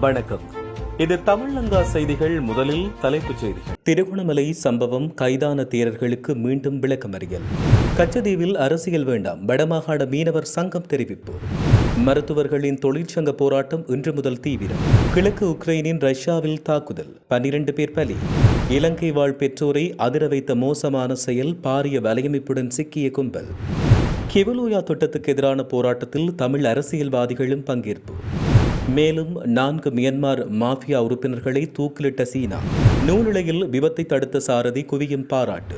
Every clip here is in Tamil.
வணக்கம். இது தமிழங்கா செய்திகள் முதலில் தலைப்புச் செய்திகள். திருகோணமலை சம்பவம் கைதான தேரர்களுக்கு மீண்டும் விளக்கமறியல். கச்சதீவில் அரசியல் வேண்டாம் வடமாகாண மீனவர் சங்கம் தெரிவிப்பு. மருத்துவர்களின் தொழிற்சங்க போராட்டம் இன்று முதல் தீவிரம். கிழக்கு உக்ரைனின் ரஷ்யாவில் தாக்குதல் பன்னிரண்டு பேர் பலி. இலங்கை வாழ் பெற்றோரை அதிர வைத்த மோசமான செயல் பாரிய வலையமைப்புடன் சிக்கிய கும்பல். கிவலோயா திட்டத்துக்கு எதிரான போராட்டத்தில் தமிழ் அரசியல்வாதிகளும் பங்கேற்பு. மேலும் நான்கு மியன்மார் மாஃபியா உறுப்பினர்களை தூக்கிலிட்ட சீனா. நூலிலையில் விபத்தை தடுத்த சாரதி குவியும் பாராட்டு.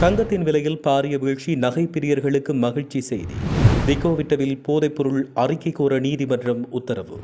தங்கத்தின் விலையில் பாரிய வீழ்ச்சி நகை பிரியர்களுக்கு மகிழ்ச்சி செய்தி. திகோவிட்டவில் போதைப்பொருள் அறிக்கை கோர நீதிமன்றம் உத்தரவு.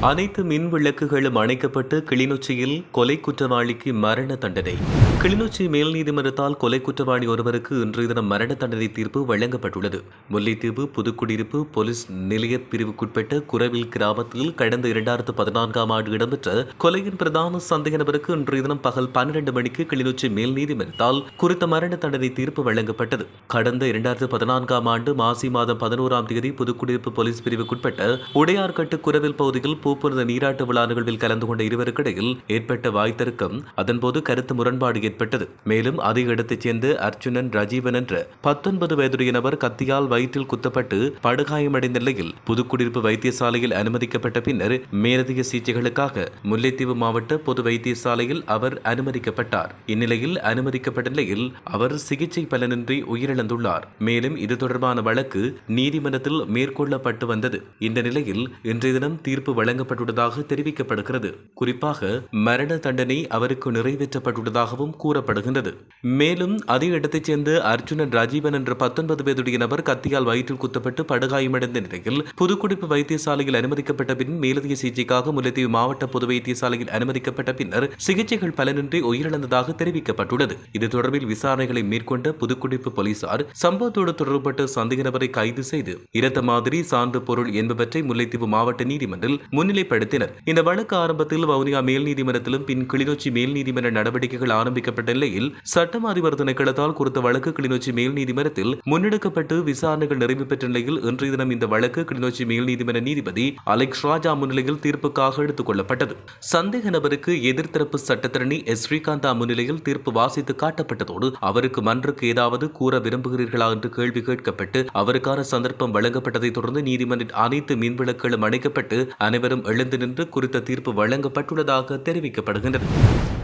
அனைத்து மின் விளக்குகளும் அணைக்கப்பட்டு கிளிநொச்சியில் கொலை குற்றவாளிக்கு மரண தண்டனை. கிளிநொச்சி மேல் நீதிமன்றத்தால் கொலை குற்றவாளி ஒருவருக்கு இன்றைய தினம் மரண தண்டனை தீர்ப்பு வழங்கப்பட்டுள்ளது. முல்லைத்தீவு புதுக்குடியிருப்பு போலீஸ் நிலைய பிரிவுக்குட்பட்ட குரவில் கிராமத்தில் கடந்த இரண்டாயிரத்து பதினான்காம் ஆண்டு இடம்பெற்ற கொலையின் பிரதான சந்தேக நபருக்கு இன்றைய தினம் பகல் பன்னிரண்டு மணிக்கு கிளிநொச்சி மேல் நீதிமன்றத்தால் குறித்த மரண தண்டனை தீர்ப்பு வழங்கப்பட்டது. கடந்த இரண்டாயிரத்து பதினான்காம் ஆண்டு மாசி மாதம் பதினோராம் தேதி புதுக்குடியிருப்பு போலீஸ் பிரிவுக்குட்பட்ட உடையார்கட்டு குரவில் பகுதியில் பூப்புரத நீராட்டு விழா நிகழ்வில் கலந்து கொண்ட இருவருக்கிடையில் ஏற்பட்ட வாய்த்தருக்கம் அதன்போது கருத்து முரண்பாடு ஏற்பட்டது மேலும் அதே இடத்தைச் சேர்ந்த அர்ஜுனன் ரஜீவன் என்ற பத்தொன்பது வயதுடைய நபர் கத்தியால் வயிற்றில் குத்தப்பட்டு படுகாயமடைந்த நிலையில் புதுக்குடியிருப்பு வைத்தியசாலையில் அனுமதிக்கப்பட்ட பின்னர் மேலதிக சிகிச்சைகளுக்காக முல்லைத்தீவு மாவட்ட பொது வைத்தியசாலையில் அவர் அனுமதிக்கப்பட்டார். இந்நிலையில் அனுமதிக்கப்பட்ட நிலையில் அவர் சிகிச்சை பலனின்றி உயிரிழந்துள்ளார். மேலும் இது தொடர்பான வழக்கு நீதிமன்றத்தில் மேற்கொள்ளப்பட்டு வந்தது. இந்த நிலையில் இன்றைய தினம் தீர்ப்பு வழங்கப்பட்டுள்ளதாக தெரிவிக்கப்படுகிறது. குறிப்பாக மரண தண்டனை அவருக்கு நிறைவேற்றப்பட்டுள்ளதாகவும் கூறப்படுகின்றது. மேலும் அதே இடத்தைச் சேர்ந்த அர்ஜுனன் ராஜீவன் என்ற பத்தொன்பது வயதுடைய நபர் கத்தியால் வயிற்றில் குத்தப்பட்டு படுகாயமடைந்த நிலையில் புதுக்குடிப்பு வைத்தியசாலையில் அனுமதிக்கப்பட்ட பின் மேலதிக சிகிச்சைக்காக முல்லைத்தீவு மாவட்ட பொது வைத்தியசாலையில் அனுமதிக்கப்பட்ட பின்னர் சிகிச்சைகள் பலனின்றி உயிரிழந்ததாக தெரிவிக்கப்பட்டுள்ளது. இது தொடர்பில் விசாரணைகளை மேற்கொண்ட புதுக்குடிப்பு போலீசார் சம்பவத்தோடு தொடர்புபட்ட சந்தேக நபரை கைது செய்து இரத்த மாதிரி சான்று பொருள் என்பவற்றை முல்லைத்தீவு மாவட்ட நீதிமன்றில் முன்னிலைப்படுத்தினர். இந்த வழக்கு ஆரம்பத்தில் வவுனியா மேல் நீதிமன்றத்திலும் பின் கிளிநொச்சி மேல் நீதிமன்ற நடவடிக்கைகள் ஆரம்பிக்கப்பட்ட நிலையில் சட்டம் அதிபர் திணைக்களத்தால் குறித்த வழக்கு கிளிநொச்சி மேல் நீதிமன்றத்தில் முன்னெடுக்கப்பட்டு விசாரணைகள் நிறைவு பெற்ற நிலையில் இன்றைய தினம் இந்த வழக்கு கிளிநொச்சி மேல் நீதிமன்ற நீதிபதி அலெக்ஸ் ராஜா முன்னிலையில் தீர்ப்புக்காக எடுத்துக் கொள்ளப்பட்டது. சந்தேக நபருக்கு எதிர்த்தரப்பு சட்டத்தரணி எஸ் ஸ்ரீகாந்தா முன்னிலையில் தீர்ப்பு வாசித்து காட்டப்பட்டதோடு அவருக்கு மன்றுக்கு ஏதாவது கூற விரும்புகிறீர்களா என்று கேள்வி கேட்கப்பட்டு அவருக்கான சந்தர்ப்பம் வழங்கப்பட்டதை தொடர்ந்து நீதிமன்றின் அனைத்து மின்விளக்குகளும் அணைக்கப்பட்டு அனைவரும் எழுந்து நின்று குறித்த தீர்ப்பு வழங்கப்பட்டுள்ளதாக தெரிவிக்கப்படுகின்றது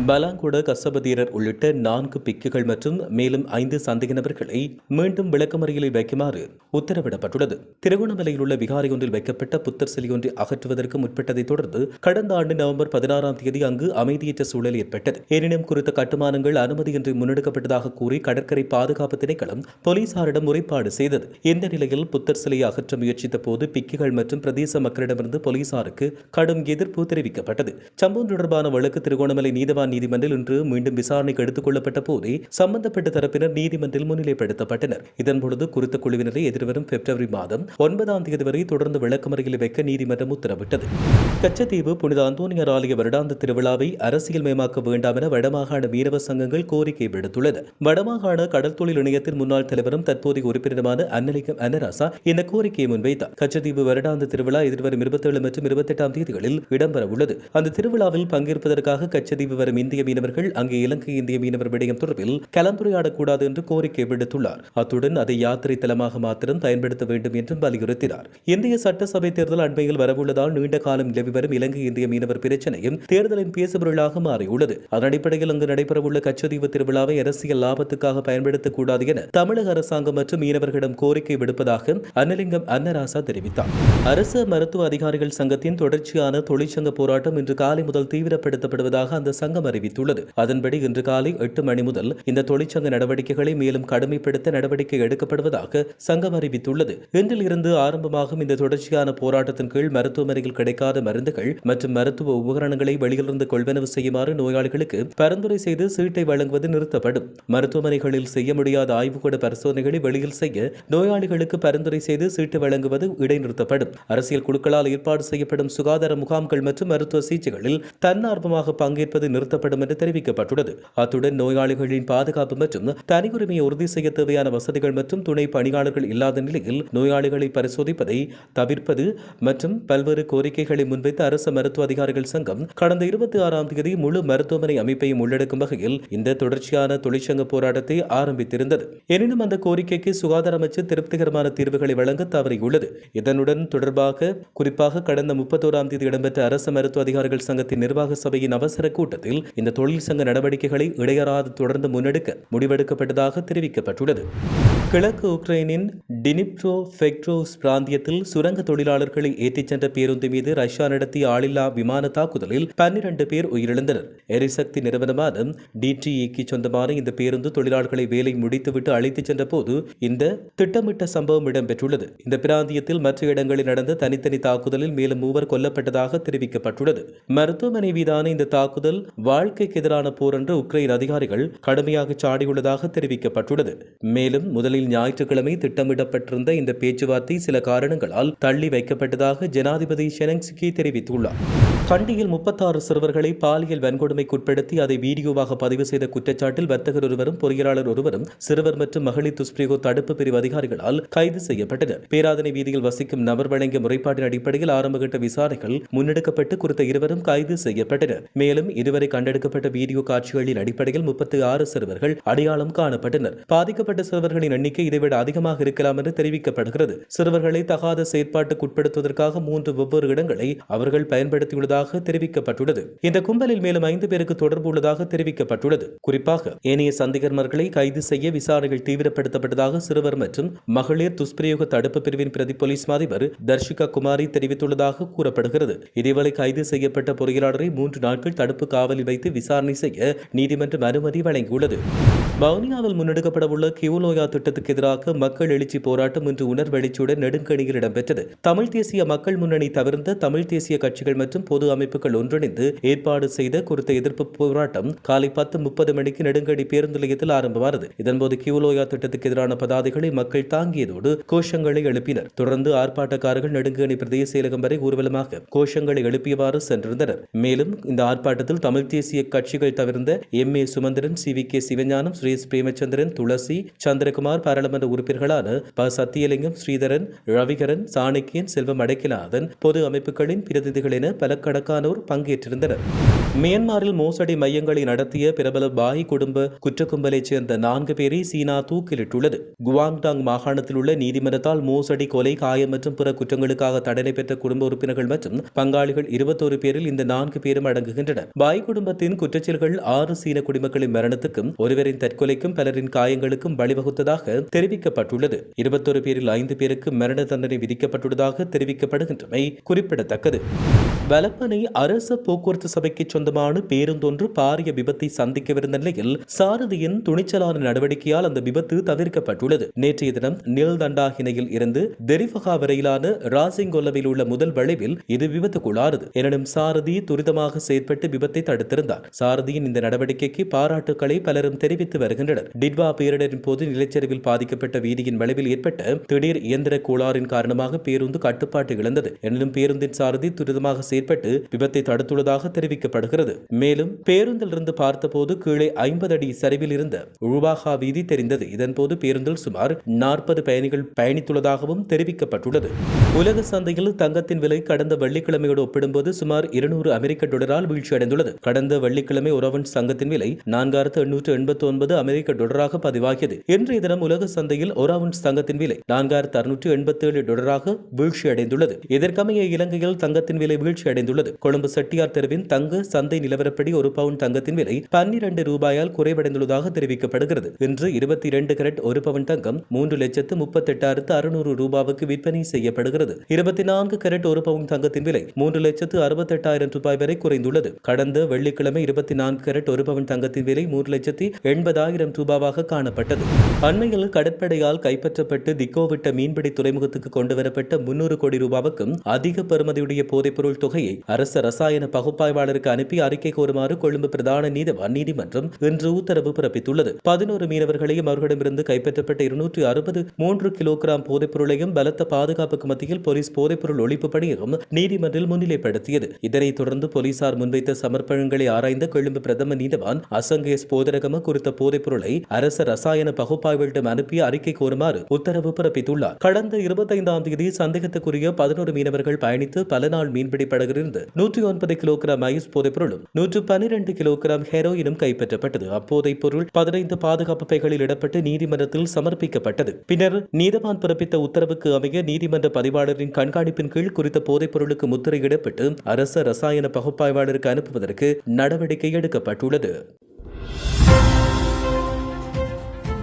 பலாங்குட கசபதீரர் உள்ளிட்ட நான்கு பிக்குகள் மற்றும் மேலும் ஐந்து சந்தேக நபர்களை மீண்டும் விளக்கமறியலில் வைக்குமாறு உத்தரவிடப்பட்டுள்ளது. திருகோணமலையில் உள்ள விகாரி ஒன்றில் வைக்கப்பட்ட புத்தர் சிலை ஒன்றை அகற்றுவதற்கு முற்பட்டதைத் தொடர்ந்து கடந்த ஆண்டு நவம்பர் பதினாறாம் தேதி அங்கு அமைதியற்ற சூழல் ஏற்பட்டது. எனினும் குறித்த கட்டுமானங்கள் அனுமதியின்றி முன்னெடுக்கப்பட்டதாக கூறி கடற்கரை பாதுகாப்பு திணைக்களம் போலீசாரிடம் முறைப்பாடு செய்தது. இந்த நிலையில் புத்தர் சிலையை அகற்ற முயற்சித்த போது பிக்குகள் மற்றும் பிரதேச மக்களிடமிருந்து போலீசாருக்கு கடும் எதிர்ப்பு தெரிவிக்கப்பட்டது. சம்பவம் தொடர்பான வழக்கு திருகோணமலை நீதவான் நீதிமன்றில் இன்று மீண்டும் விசாரணைக்கு எடுத்துக் கொள்ளப்பட்ட போதே சம்பந்தப்பட்ட தரப்பினர் நீதிமன்றில் முன்னிலைப்படுத்தப்பட்டனர். இதன்பொழுது குறித்த குழுவினரை எதிர்வரும் பிப்ரவரி மாதம் ஒன்பதாம் தேதி வரை தொடர்ந்து விளக்கமறையில் வைக்க நீதிமன்றம் உத்தரவிட்டது. கச்சத்தீவு புனித அந்தோனியர் ஆலய வருடாந்த திருவிழாவை அரசியல் மயமாக்க வேண்டாம் என வடமாகாண மீனவ சங்கங்கள் கோரிக்கை விடுத்துள்ளது. வடமாகாண கடல் தொழில் இணையத்தின் முன்னாள் தலைவரும் தற்போதைய உறுப்பினருமான அன்னலிங்கம் அன்னராசா இந்த கோரிக்கையை முன்வைத்தார். கச்சத்தீவு வருடாந்த திருவிழா எதிர்வரும் இருபத்தேழு மற்றும் இருபத்தெட்டாம் தேதிகளில் இடம்பெற உள்ளது அந்த திருவிழாவில் பங்கேற்பதற்காக கச்சதீவு வரும் இந்திய மீனவர்கள் அங்கே இலங்கை இந்திய மீனவர் விடயம் தொடர்பில் கலந்துரையாடக்கூடாது என்று கோரிக்கை விடுத்துள்ளார். அத்துடன் அதை யாத்திரை தலமாக மாத்திரம் பயன்படுத்த வேண்டும் என்றும் வலியுறுத்தினார். இந்திய சட்டசபை தேர்தல் அண்மையில் வரவுள்ளதால் நீண்ட காலம் நிலவி வரும் இலங்கை இந்திய மீனவர் பிரச்சனையும் தேர்தலின் பேசுபொருளாக மாறியுள்ளது. அதன் அடிப்படையில் அங்கு நடைபெறவுள்ள கச்சதீவு திருவிழாவை அரசியல் லாபத்துக்காக பயன்படுத்தக்கூடாது என தமிழக அரசாங்கம் மற்றும் மீனவர்களிடம் கோரிக்கை விடுப்பதாக அன்னலிங்கம் அன்னராசா தெரிவித்தார். அரசு மருத்துவ அதிகாரிகள் சங்கத்தின் தொடர்ச்சியான தொழிற்சங்க போராட்டம் இன்று காலை முதல் தீவிரப்படுத்தப்படுவதாக அந்த சங்கம் அறிவித்துள்ளது. அதன்படி இன்று காலை எட்டு மணி முதல் இந்த தொழிற்சங்க நடவடிக்கைகளை மேலும் கடுமைப்படுத்த நடவடிக்கை எடுக்கப்படுவதாக சங்கம் அறிவித்துள்ளது. இன்றில் இருந்து ஆரம்பமாகும் இந்த தொடர்ச்சியான போராட்டத்தின் கீழ் மருத்துவமனையில் கிடைக்காத மருந்துகள் மற்றும் மருத்துவ உபகரணங்களை வெளியிலிருந்து கொள்வனவு செய்யுமாறு நோயாளிகளுக்கு பரிந்துரை செய்து சீட்டை வழங்குவது நிறுத்தப்படும். மருத்துவமனைகளில் செய்ய முடியாத ஆய்வுக்கூட பரிசோதனைகளை வெளியில் செய்ய நோயாளிகளுக்கு பரிந்துரை செய்து சீட்டு வழங்குவது இடைநிறுத்தப்படும். அரசியல் குழுக்களால் ஏற்பாடு செய்யப்படும் சுகாதார முகாம்கள் மற்றும் மருத்துவ சிகிச்சைகளில் தன்னார்வமாக பங்கேற்பது நிறுத்த நிறுத்தப்படும் என்று தெரிவிக்கப்பட்டுள்ளது. அத்துடன் நோயாளிகளின் பாதுகாப்பு மற்றும் தனியுரிமையை உறுதி செய்ய தேவையான வசதிகள் மற்றும் துணை பணியாளர்கள் இல்லாத நிலையில் நோயாளிகளை பரிசோதிப்பதை தவிர்ப்பது மற்றும் பல்வேறு கோரிக்கைகளை முன்வைத்த அரசு மருத்துவ அதிகாரிகள் சங்கம் கடந்த இருபத்தி ஆறாம் தேதி முழு மருத்துவமனை அமைப்பையும் உள்ளடக்கும் வகையில் இந்த தொடர்ச்சியான தொழிற்சங்க போராட்டத்தை ஆரம்பித்திருந்தது. எனினும் அந்த கோரிக்கைக்கு சுகாதார அமைச்சர் திருப்திகரமான தீர்வுகளை வழங்க தவறியுள்ளது. இதனுடன் தொடர்பாக குறிப்பாக கடந்த முப்பத்தோராம் தேதி இடம்பெற்ற அரசு மருத்துவ அதிகாரிகள் சங்கத்தின் நிர்வாக சபையின் அவசர கூட்டத்தில் இந்த தொழில் சங்க நடவடிக்கைகளை இடையறாது தொடர்ந்து முன்னெடுக்க முடிவெடுக்கப்பட்டதாக தெரிவிக்கப்பட்டுள்ளது. கிழக்கு உக்ரைனின் டினிப்ரோ ஃபெக்ட்ரோஸ் பிராந்தியத்தில் சுரங்க தொழிலாளர்களை ஏற்றிச் சென்ற பேருந்து மீது ரஷ்யா நடத்திய ஆளில்லா விமான தாக்குதலில் பன்னிரண்டு பேர் உயிரிழந்தனர். எரிசக்தி நிறுவனமான டிடிஇக்கு சொந்தமான இந்த பேருந்து தொழிலாளர்களை வேலை முடித்துவிட்டு அழைத்துச் சென்ற போது இந்த திட்டமிட்ட சம்பவம் இடம்பெற்றுள்ளது. இந்த பிராந்தியத்தில் மற்ற இடங்களில் நடந்த தனித்தனி தாக்குதலில் மேலும் மூவர் கொல்லப்பட்டதாக தெரிவிக்கப்பட்டுள்ளது. மருத்துவமனை மீதான இந்த தாக்குதல் வாழ்க்கைக்கு எதிரான போர் என்று உக்ரைன் அதிகாரிகள் கடுமையாக சாடியுள்ளதாக தெரிவிக்கப்பட்டுள்ளது. மேலும் முதலில் ஞாயிற்றுக்கிழமை திட்டமிடப்பட்டிருந்த இந்த பேச்சுவார்த்தை சில காரணங்களால் தள்ளி வைக்கப்பட்டதாக ஜனாதிபதி ஷெனங்ஸ்கி தெரிவித்துள்ளார். கண்டியில் முப்பத்தாறு சிறுவர்களை பாலியல் வன்கொடுமைக்குட்படுத்தி அதை வீடியோவாக பதிவு செய்த குற்றச்சாட்டில் வர்த்தகர் ஒருவரும் பொறியியலாளர் ஒருவரும் சிறுவர் மற்றும் மகளிர் துஷ்பிரயோக தடுப்பு பிரிவு அதிகாரிகளால் கைது செய்யப்பட்டனர். பேராதனை வீதியில் வசிக்கும் நபர் வழங்கிய முறைப்பாட்டின் அடிப்படையில் ஆரம்பகட்ட விசாரணைகள் முன்னெடுக்கப்பட்டு குறித்த இருவரும் கைது செய்யப்பட்டனர். மேலும் இதுவரை கண்டெடுக்கப்பட்ட வீடியோ காட்சிகளின் அடிப்படையில் முப்பத்தி ஆறு சிறுவர்கள் அடையாளம் காணப்பட்டனர். பாதிக்கப்பட்ட சிறுவர்களின் எண்ணிக்கை இதைவிட அதிகமாக இருக்கலாம் என்று தெரிவிக்கப்படுகிறது. சிறுவர்களை தகாத செயற்பாட்டுக்குட்படுத்துவதற்காக மூன்று வெவ்வேறு இடங்களை அவர்கள் பயன்படுத்தியுள்ளதாக தெரிவிக்கப்பட்டுள்ளது. இந்த கும்பலில் மேலும் ஐந்து பேருக்கு தொடர்பு உள்ளதாக தெரிவிக்கப்பட்டுள்ளது. குறிப்பாக ஏனைய சந்தேகர்மர்களை கைது செய்ய விசாரணைகள் தீவிரப்படுத்தப்பட்டதாக சிறுவர் மற்றும் மகளிர் துஷ்பிரயோக தடுப்பு பிரிவின் பிரதி போலீஸ் அதிபர் தர்ஷிகா குமாரி தெரிவித்துள்ளதாக கூறப்படுகிறது. இதேவேளை கைது செய்யப்பட்ட பொறியாளரை மூன்று நாட்கள் தடுப்பு காவலில் வைத்து விசாரணை செய்ய நீதிமன்றம் அனுமதி வழங்கியுள்ளது. வவுனியாவில் முன்னெடுக்கப்படவுள்ள கியூலோயா திட்டத்துக்கு எதிராக மக்கள் எழுச்சி போராட்டம் இன்று உணர்வெழுச்சியுடன் நெடுங்கணியில் இடம்பெற்றது. தமிழ் தேசிய மக்கள் முன்னணி தவிர்ந்த தமிழ் தேசிய கட்சிகள் மற்றும் பொது அமைப்புகள் ஒன்றிணைந்து ஏற்பாடு செய்த குறித்த எதிர்ப்பு போராட்டம் காலை பத்து முப்பது மணிக்கு நெடுங்கடி பேருந்து நிலையத்தில் ஆரம்பமானது. இதன்போது கியூலோயா திட்டத்துக்கு எதிரான பதாதைகளை மக்கள் தாங்கியதோடு கோஷங்களை எழுப்பினர். தொடர்ந்து ஆர்ப்பாட்டக்காரர்கள் நெடுங்கணி பிரதேச செயலகம் வரை ஊர்வலமாக கோஷங்களை எழுப்பியவாறு சென்றிருந்தனர். மேலும் இந்த ஆர்ப்பாட்டத்தில் தமிழ் தேசிய கட்சிகள் தவிர்ந்த M A Sumanthiran C V K Sivagnanam Suresh Premachandran Thulasi Chandrakumar பாராளுமன்ற உறுப்பினர்களான ப. சத்தியலிங்கம் ஸ்ரீதரன் ரவிகரன் சாணக்கியன் செல்வம் அடைக்கலாதன் பொது அமைப்புகளின் பிரதிநிதிகள் என பல கணக்கானோர் பங்கேற்றிருந்தனர். மியான்மரில் மோசடி மையங்களை நடத்திய பிரபல பாய் குடும்ப குற்றக்கும்பலைச் சேர்ந்த நான்கு பேரை சீனா தூக்கிலிட்டுள்ளது. குவாங்டாங் மாகாணத்தில் உள்ள நீதிமன்றத்தால் மோசடி கொலை காயம் மற்றும் பிற குற்றங்களுக்காக தண்டனை பெற்ற குடும்ப உறுப்பினர்கள் மற்றும் பங்காளிகள் இருபத்தோரு பேரில் இந்த நான்கு பேரும் அடங்குகின்றனர். பாய் குடும்பத்தின் குற்றச்செயல்கள் ஆறு சீன குடிமக்களின் மரணத்துக்கும் ஒருவரின் தற்கொலைக்கும் பலரின் காயங்களுக்கும் வழிவகுத்ததாக தெரிவிக்கப்பட்டுள்ளது. இருபத்தொரு பேரில் ஐந்து பேருக்கு மரண தண்டனை விதிக்கப்பட்டுள்ளதாக தெரிவிக்கப்படுகின்றமை குறிப்பிடத்தக்கது. வலப்பனை அரச போக்குவரத்து சபைக்கு சொந்தமான பேருந்தொன்று பாரிய விபத்தை சந்திக்கவிருந்த நிலையில் சாரதியின் துணிச்சலான நடவடிக்கையால் அந்த விபத்து தவிர்க்கப்பட்டுள்ளது. நேற்றைய தினம் நீல்தண்டாகினையில் இருந்து தெரிவகா வரையிலான ராசிங்கொல்லவில் உள்ள முதல் வளைவில் இது விபத்துக்குள்ளானது. எனினும் சாரதி துரிதமாக செயற்பட்டு விபத்தை தடுத்திருந்தார். சாரதியின் இந்த நடவடிக்கைக்கு பாராட்டுக்களை பலரும் தெரிவித்து வருகின்றனர். டிட்வா பேரிடரின் போது நிலச்சரிவில் பாதிக்கப்பட்ட வீதியின் வளைவில் ஏற்பட்ட திடீர் இயந்திர கோளாறின் காரணமாக பேருந்து கட்டுப்பாட்டு இழந்தது. எனினும் பேருந்தின் சாரதி துரிதமாக செயற்பட்டு விபத்தை தடுத்துள்ளதாக தெரிவிக்கப்படுகிறது. மேலும் பேருந்திலிருந்து பார்த்தபோது கீழே ஐம்பது அடி சரிவில் இருந்த உருவாகா வீதி தெரிந்தது. இதன்போது பேருந்தில் சுமார் நாற்பது பயணிகள் பயணித்துள்ளதாகவும் தெரிவிக்கப்பட்டுள்ளது. உலக சந்தையில் தங்கத்தின் விலை கடந்த வெள்ளிக்கிழமையோடு ஒப்பிடும்போது சுமார் இருநூறு அமெரிக்க டாலரால் வீழ்ச்சியடைந்துள்ளது. கடந்த வெள்ளிக்கிழமை உறவன் சங்கத்தின் விலை நான்காயிரத்து எண்ணூற்று எண்பத்தி ஒன்பது அமெரிக்க டாலராக பதிவாகியது. இன்றைய தினம் உலக சந்தையில் ஒரு அவுன்ஸ் தங்கத்தின் விலை நான்காயிரத்து அறுநூற்று எண்பத்தி ஏழு டாலராக வீழ்ச்சியடைந்துள்ளது. இதற்கமைய இலங்கையில் தங்கத்தின் விலை வீழ்ச்சி வீழ்ச்சியடைந்துள்ளது கொழும்பு செட்டியார் தெருவின் தங்க சந்தை நிலவரப்படி ஒரு பவுன் தங்கத்தின் விலை பன்னிரண்டு ரூபாயால் குறைவடைந்துள்ளதாக தெரிவிக்கப்படுகிறது. இன்று இருபத்தி இரண்டு கரட் ஒரு பவுன் தங்கம் மூன்று லட்சத்து முப்பத்தெட்டாயிரத்து அறுநூறு ரூபாவுக்கு விற்பனை செய்யப்படுகிறது. இருபத்தி நான்கு கரட் ஒரு பவுன் தங்கத்தின் விலை மூன்று லட்சத்து அறுபத்தெட்டாயிரம் ரூபாய் வரை குறைந்துள்ளது. கடந்த வெள்ளிக்கிழமை இருபத்தி நான்கு கரட் ஒரு பவுன் தங்கத்தின் விலை மூன்று லட்சத்தி எண்பதாயிரம் ரூபாவாக காணப்பட்டது. அண்மையில் கடற்படையால் கைப்பற்றப்பட்டு திக்கோவிட்ட மீன்பிடி துறைமுகத்துக்கு கொண்டுவரப்பட்ட முன்னூறு கோடி ரூபாவுக்கும் அதிக பெறுமதியுடைய போதைப்பொருள் தொகை தொகையை அரச ரசாயன பகுப்பாய்வாளருக்கு அனுப்பி அறிக்கை கோருமாறு கொழும்பு பிரதான நீதவான் நீதிமன்றம் இன்று உத்தரவு பிறப்பித்துள்ளது. பதினோரு மீனவர்களையும் அவர்களிடமிருந்து கைப்பற்றப்பட்ட இருநூற்றி அறுபது மூன்று கிலோகிராம் போதைப்பொருளையும் பலத்த பாதுகாப்புக்கு மத்தியில் போலீஸ் போதைப்பொருள் ஒழிப்பு பணியகம் நீதிமன்றில் முன்னிலைப்படுத்தியது. இதனைத் தொடர்ந்து போலீசார் முன்வைத்த சமர்ப்பணங்களை ஆராய்ந்த கொழும்பு பிரதம நீதவான் அசங்கேஸ் போதரகம குறித்த போதைப்பொருளை அரச ரசாயன பகுப்பாய்வுகளிடம் அனுப்பி அறிக்கை கோருமாறு உத்தரவு பிறப்பித்துள்ளார். கடந்த இருபத்தைந்தாம் தேதி சந்தேகத்துக்குரிய பதினோரு மீனவர்கள் பயணித்து பல நாள் மீன்பிடி படகிலிருந்து நூற்றி ஒன்பது கிலோகிராம் ஐஸ் போதைப் பொருளும் நூற்று பனிரெண்டு கிலோகிராம் ஹெரோயினும் கைப்பற்றப்பட்டது. அப்போதைப் பொருள் பதினைந்து பாதுகாப்பு பைகளில் இடப்பட்டு நீதிமன்றத்தில் சமர்ப்பிக்கப்பட்டது. பின்னர் நீதவான் பிறப்பித்த உத்தரவுக்கு அமைய நீதிமன்ற பதிவாளரின் கண்காணிப்பின் கீழ் குறித்த போதைப் பொருளுக்கு முத்திரையிடப்பட்டு அரச ரசாயன பகுப்பாய்வாளருக்கு அனுப்புவதற்கு நடவடிக்கை எடுக்கப்பட்டுள்ளது.